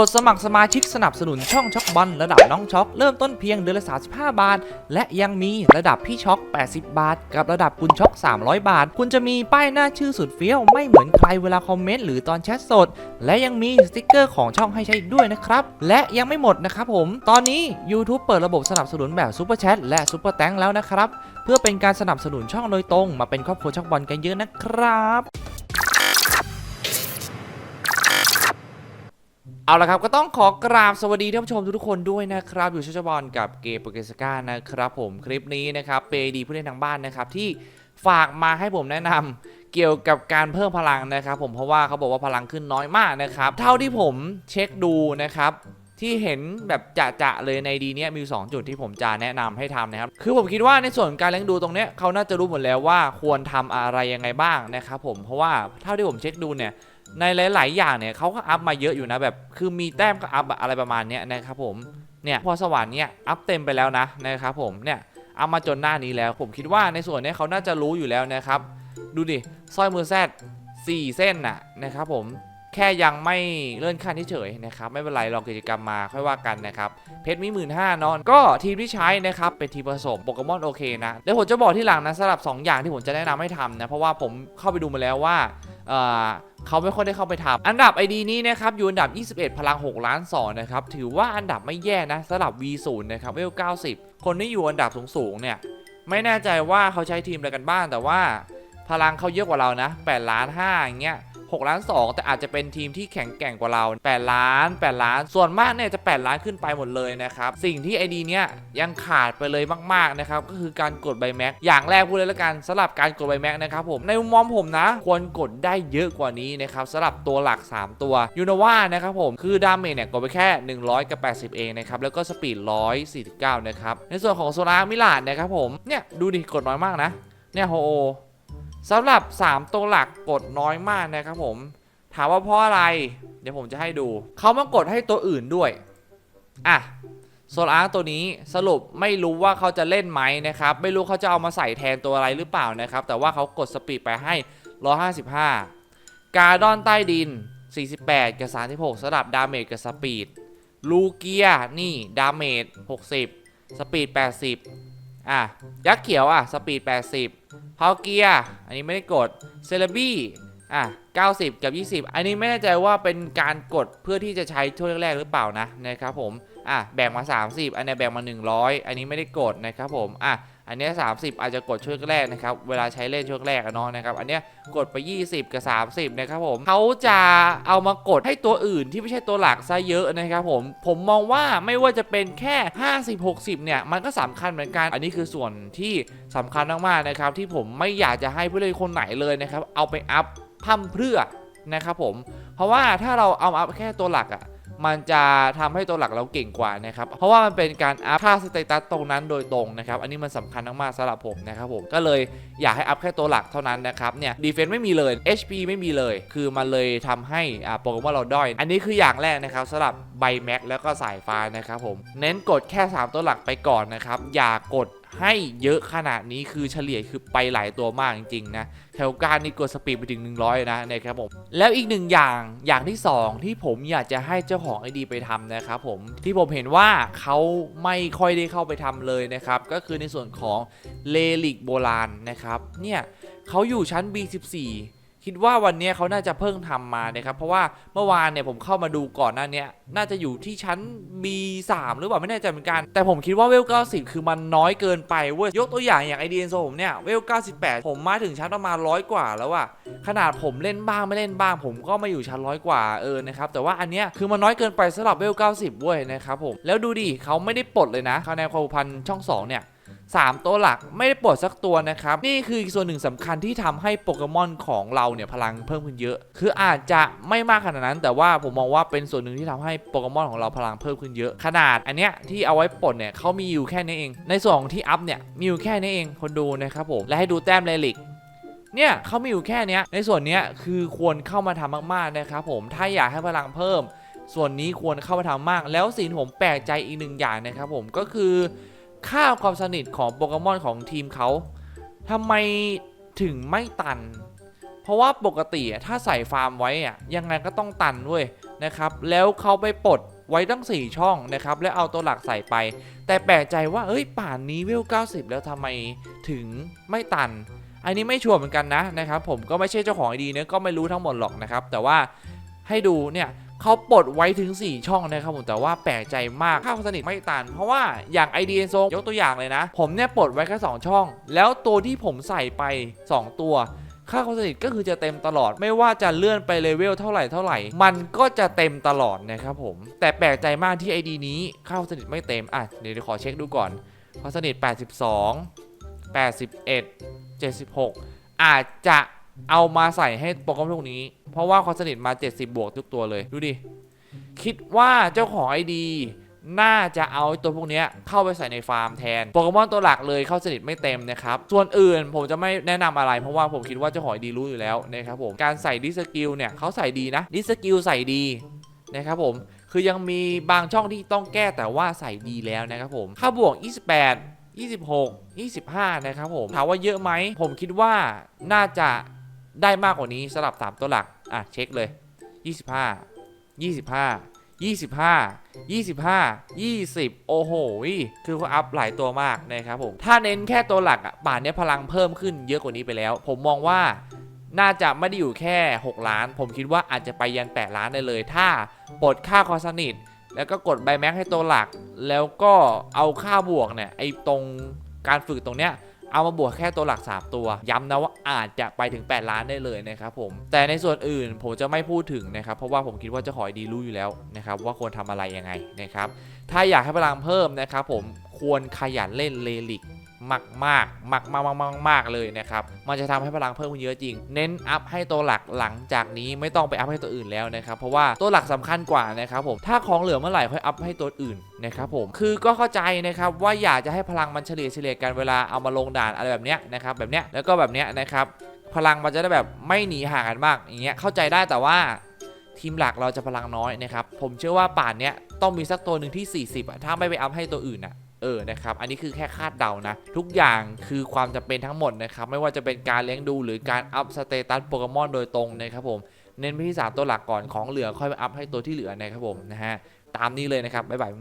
กดสมัครสมาชิกสนับสนุนช่องช็อกบอลระดับน้องช็อกเริ่มต้นเพียงเดือนละ35 บาท และยังมีระดับพี่ช็อก 80 บาท กับระดับคุณช็อก 300 บาท คุณจะมีป้ายหน้าชื่อสุดเฟี้ยวไม่เหมือนใครเวลาคอมเมนต์หรือตอนแชทสด และยังมีสติกเกอร์ของช่องให้ใช้อีกด้วยนะครับ และยังไม่หมดนะครับผม ตอนนี้ YouTube เปิดระบบสนับสนุนแบบซูเปอร์แชทและซูเปอร์แตงแล้วนะครับเพื่อเป็นการสนับสนุนช่องโดยตรง มาเป็นครอบครัวช็อกบอลกันเยอะนะครับ เอาละครับ ก็ต้องขอกราบสวัสดีท่านผู้ชมทุกคนด้วยนะครับ อยู่ชชบอลกับเกมโปเกสกานะครับผมคลิปนี้นะครับเปดีผู้เล่นทางบ้านนะครับที่ฝากมาให้ผมแนะนำเกี่ยวกับการเพิ่มพลังนะครับผมเพราะว่าเขาบอกว่าพลังขึ้นน้อยมากนะครับ เท่าที่ผมเช็คดูนะครับที่เห็นแบบจะๆเลยในดีเนี้ยมีอยู่สองจุดที่ผมจะแนะนำให้ทำนะครับ คือผมคิดว่าในส่วนการเลี้ยงดูตรงเนี้ยเขาน่าจะรู้หมดแล้วว่าควรทำอะไรยังไงบ้างนะครับผมเพราะว่าเท่าที่ผมเช็คดูเนี่ย ในหลาย ๆ อย่างเนี่ยเขาก็อัพมาเยอะอยู่นะแบบ คือมีแต้มก็อัพอะไรประมาณเนี้ยนะครับผมเนี่ยพอสวรรค์เนี่ยอัพเต็มไปแล้วนะนะครับผมเนี่ยเอัพมาจนหน้านี้แล้ว ผมคิดว่าในส่วนนี้เขาน่าจะรู้อยู่แล้วนะครับ ดูดิสร้อยมือแซดสี่เส้นน่ะนะครับผมแค่ยังไม่เลื่อนขั้นเฉยๆนะครับไม่เป็นไรรองกิจกรรมมาค่อยว่ากันนะครับเพชรมีหมื่นห้านอนก็ทีมที่ใช้นะครับเป็นทีมผสมโปเกมอนโอเคนะเดี๋ยวผมจะบอกที่หลังนะสำหรับ 2 อย่างที่ผมจะแนะนำให้ทำนะเพราะว่าผมเข้าไปดูมาแล้วว่า เขาไม่ค่อยได้เข้าไปทำอันดับ ID นี้นะครับอยู่อันดับ 21 พลัง 6 ล้าน2นะครับถือว่าอันดับไม่แย่นะสำหรับ V0 นะครับเวล90 คนที่อยู่อันดับสูงๆเนี่ยไม่แน่ใจว่าเขาใช้ทีมอะไรกันบ้างแต่ว่าพลังเขาเยอะกว่าเรานะ8ล้าน5อย่างเงี้ย 6 ล้าน 2 แต่อาจจะเป็นทีมที่แข็งแกร่งกว่าเรา 8 ล้าน 8 ล้าน ส่วนมากเนี่ยจะ 8 ล้านขึ้นไปหมดเลยนะครับ สิ่งที่ไอดีเนี้ยยังขาดไปเลยมากๆนะครับ ก็คือการกดใบแม็ก อย่างแรกพูดเลยละกันสำหรับการกดใบแม็กนะครับผม ในมุมมองผมนะ ควรกดได้เยอะกว่านี้นะครับสำหรับตัวหลัก 3 ตัวยูโนวานะครับผม คือดาเมจเนี่ยกดไปแค่ 100 กับ 80 เองนะครับ แล้วก็สปีด 149 นะครับ ในส่วนของโซลาร์มิลานนะครับผม เนี่ยดูดิกดน้อยมากนะ เนี่ยโฮโอ สำหรับ 3 ตัวหลักกดน้อยมากนะครับผม ถามว่าเพราะอะไร เดี๋ยวผมจะให้ดู เขามากดให้ตัวอื่นด้วย อะโซลาร์ตัวนี้สรุปไม่รู้ว่าเขาจะเล่นไหมนะครับ ไม่รู้เขาจะเอามาใส่แทนตัวอะไรหรือเปล่านะครับ แต่ว่าเขากดสปีดไปให้ 155 การดอนใต้ดิน 48 กับ 36สำหรับดาเมจกับสปีด ลูเกียนี่ดาเมจ60 สปีด 80 อะ ยักษ์เขียวอะ สปีด 80 พาวเกียอันนี้ไม่ได้กด เซเลบี้อะ 90 กับ 20 อันนี้ไม่แน่ใจว่าเป็นการกดเพื่อที่จะใช้ช่วงแรกๆหรือเปล่านะนะครับผม อะ แบ่งมา 30 อันนี้แบ่งมา 100 อันนี้ไม่ได้กดนะครับผม อะ อันนี้30 อาจจะกดช่วงแรกนะครับ เวลาใช้เล่นช่วงแรกอะเนาะนะครับ อันนี้กดไป 20 กับ 30 นะครับผมเขาจะเอามากดให้ตัวอื่นที่ไม่ใช่ตัวหลักซะเยอะนะครับผม ผมมองว่าไม่ว่าจะเป็นแค่ 50 60 เนี่ย มันก็สำคัญเหมือนกัน อันนี้คือส่วนที่สำคัญมากๆนะครับ ที่ผมไม่อยากจะให้ผู้เล่นคนไหนเลยนะครับ เอาไปอัพพั่มเพื่อนะครับผม เพราะว่าถ้าเราเอามาอัพแค่ตัวหลักอะ มันจะทำให้ตัวหลักเราเก่งกว่านะครับ เพราะว่ามันเป็นการอัพค่าสเตตัสตรงนั้นโดยตรงนะครับ อันนี้มันสำคัญมากๆสำหรับผมนะครับผม ก็เลยอยากให้อัพแค่ตัวหลักเท่านั้นนะครับ เนี่ยดีเฟนซ์ไม่มีเลย HP ไม่มีเลย คือมันเลยทำให้อ่าโปเกมอนเราด้อย อันนี้คืออย่างแรกนะครับสำหรับใบแม็กแล้วก็สายฟ้านะครับผม เน้นกดแค่ 3 ตัวหลักไปก่อนนะครับ อย่ากด ให้เยอะขนาดนี้คือเฉลี่ยคือไปหลายตัวมากจริงๆนะแถวการนี่กดสปีดไปถึง 100 นะนะครับผมแล้วอีกหนึ่งอย่างอย่างที่ 2 ที่ผมอยากจะให้เจ้าของไอดีไปทำนะครับผมที่ผมเห็นว่าเขาไม่ค่อยได้เข้าไปทำเลยนะครับ ก็คือในส่วนของเลลิกโบราณนะครับเนี่ยเขาอยู่ชั้น B14 คิดว่าวันนี้เขาน่าจะเพิ่งทำมานะครับเพราะว่าเมื่อวานเนี่ยผมเข้ามาดูก่อนหน้าเนี้ยน่าจะอยู่ที่ชั้น B3 หรือเปล่าไม่แน่ใจเหมือนกัน แต่ผมคิดว่าเวล 90 คือมันน้อยเกินไปเว้ยยกตัวอย่างอย่างไอเดียนโซผมเนี่ยเวล 98 ผมมาถึงชั้นประมาณร้อยกว่าแล้วอะขนาดผมเล่นบ้างไม่เล่นบ้าง ผมก็มาอยู่ชั้นร้อยกว่าเออนะครับแต่ว่าอันเนี้ยคือมันน้อยเกินไปสำหรับเวล 90 เว้ยนะครับผมแล้วดูดิเขาไม่ได้ปลดเลยนะคะแนนความผูกพันช่อง 2 เนี่ย 3 ตัวหลักไม่ได้ปลดสักตัวนะครับ นี่คือส่วนหนึ่งสำคัญที่ทำให้โปเกมอนของเราเนี่ยพลังเพิ่มขึ้นเยอะ คืออาจจะไม่มากขนาดนั้น แต่ว่าผมมองว่าเป็นส่วนหนึ่งที่ทำให้โปเกมอนของเราพลังเพิ่มขึ้นเยอะ ขนาดอันเนี้ยที่เอาไว้ปลดเนี่ยเขามีอยู่แค่นี้เอง ในส่วนของที่อัพเนี่ยมีอยู่แค่นี้เองคนดูนะครับผมและให้ดูแต้มเลลิกเนี่ยเขามีอยู่แค่นี้ในส่วนนี้คือควรเข้ามาทำมากๆนะครับผมถ้าอยากให้พลังเพิ่ม ส่วนนี้ควรเข้ามาทำมาก แล้วสิ่งผมแปลกใจอีกหนึ่งอย่างนะครับผมก็คือ ค่าความสนิทของโปเกมอนของทีมเขาทำไมถึงไม่ตัน เพราะว่าปกติถ้าใส่ฟาร์มไว้อะยังไงก็ต้องตันเว้ยนะครับ แล้วเขาไปปลดไว้ตั้ง 4 ช่องนะครับ แล้วเอาตัวหลักใส่ไป แต่แปลกใจว่าเอ้ยป่านนี้เวล 90 แล้วทำไมถึงไม่ตัน อันนี้ไม่ชัวร์เหมือนกันนะนะครับ ผมก็ไม่ใช่เจ้าของไอดีเนะก็ไม่รู้ทั้งหมดหรอกนะครับ แต่ว่าให้ดูเนี่ย เขาปลดไว้ถึง 4 ช่องนะครับผมแต่ว่าแปลกใจมากค่าความสนิทไม่ตัน เพราะว่าอย่าง ID เอนโซยกตัวอย่างเลยนะ ผมเนี่ยปลดไว้แค่2ช่อง แล้วตัวที่ผมใส่ไป 2 ตัวค่าความสนิทก็คือจะเต็มตลอดไม่ว่าจะเลื่อนไปเลเวลเท่าไหร่เท่าไหร่ มันก็จะเต็มตลอดนะครับผมแต่แปลกใจมากที่ ID นี้ค่าความสนิทไม่เต็มอะเดี๋ยวขอเช็คดูก่อนความสนิท 82 81 76 อาจจะ เอามาใส่ให้โปรแกรมพวกนี้ เพราะว่าความสนิทมา 70 บวกทุกตัวเลย ดูดิ คิดว่าเจ้าของ ID น่าจะเอาตัวพวกนี้เข้าไปใส่ในฟาร์มแทนโปเกมอนตัวหลักเลยเข้าสนิทไม่เต็มนะครับ ส่วนอื่นผมจะไม่แนะนำอะไร เพราะว่าผมคิดว่าเจ้าของ ID รู้อยู่แล้วนะครับผมการใส่ดิสกิลเนี่ยเขาใส่ดีนะดิสกิลใส่ดีนะครับผมคือยังมีบางช่องที่ต้องแก้แต่ว่าใส่ดีแล้วนะครับผมค่าบวก 28 26 25 นะครับผมถามว่าเยอะไหมผมคิดว่าน่าจะ ได้มากกว่านี้สำหรับ 3 ตัวหลัก อะ เช็คเลย 25 25 25 25 20 โอ้โห คือเขาอัพหลายตัวมากนะครับผม ถ้าเน้นแค่ตัวหลักอะป่านนี้พลังเพิ่มขึ้นเยอะกว่านี้ไปแล้ว ผมมองว่าน่าจะไม่ได้อยู่แค่ 6 ล้าน ผมคิดว่าอาจจะไปยัน 8 ล้านได้เลย ถ้าปลดค่าคอสนิท แล้วก็กดใบแม็กให้ตัวหลัก แล้วก็เอาค่าบวกเนี่ยไอ้ตรงการฝึกตรงเนี้ย เอามาบวกแค่ตัวหลัก 3 ตัว ย้ำนะว่าอาจจะไปถึง 8 ล้านได้เลยนะครับผม แต่ในส่วนอื่นผมจะไม่พูดถึงนะครับ เพราะว่าผมคิดว่าเจะขอดีรู้อยู่แล้วนะครับว่าควรทำอะไรยังไงนะครับ ถ้าอยากให้พลังเพิ่มนะครับผมควรขยันเล่นเลลิก มากมากมากมากมากมากมากเลยนะครับ มันจะทำให้พลังเพิ่มขึ้นเยอะจริง เน้นอัพให้ตัวหลักหลังจากนี้ไม่ต้องไปอัพให้ตัวอื่นแล้วนะครับ เพราะว่าตัวหลักสำคัญกว่านะครับผม ถ้าของเหลือเมื่อไหร่ค่อยอัพให้ตัวอื่นนะครับผม คือก็เข้าใจนะครับว่าอยากจะให้พลังมันเฉลี่ยเฉลี่ยกันเวลาเอามาลงด่านอะไรแบบเนี้ยนะครับ แบบเนี้ยแล้วก็แบบเนี้ยนะครับพลังมันจะได้แบบไม่หนีห่างกันมากอย่างเงี้ยเข้าใจได้แต่ว่าทีมหลักเราจะพลังน้อยนะครับ ผมเชื่อว่าป่านเนี้ยต้องมีสักตัวหนึ่งที่ 40อะถ้าไม่ไปอัพให้ตัวอื่นอะ เออนะครับอันนี้คือแค่คาดเดานะ ทุกอย่างคือความจำเป็นทั้งหมดนะครับไม่ว่าจะเป็นการเลี้ยงดูหรือการอัพสเตตัสโปเกมอนโดยตรงนะครับผมเน้นไปที่ 3 ตัวหลักก่อนของเหลือค่อยไปอัพให้ตัวที่เหลือนะครับผมนะฮะตามนี้เลยนะครับบ๊ายบาย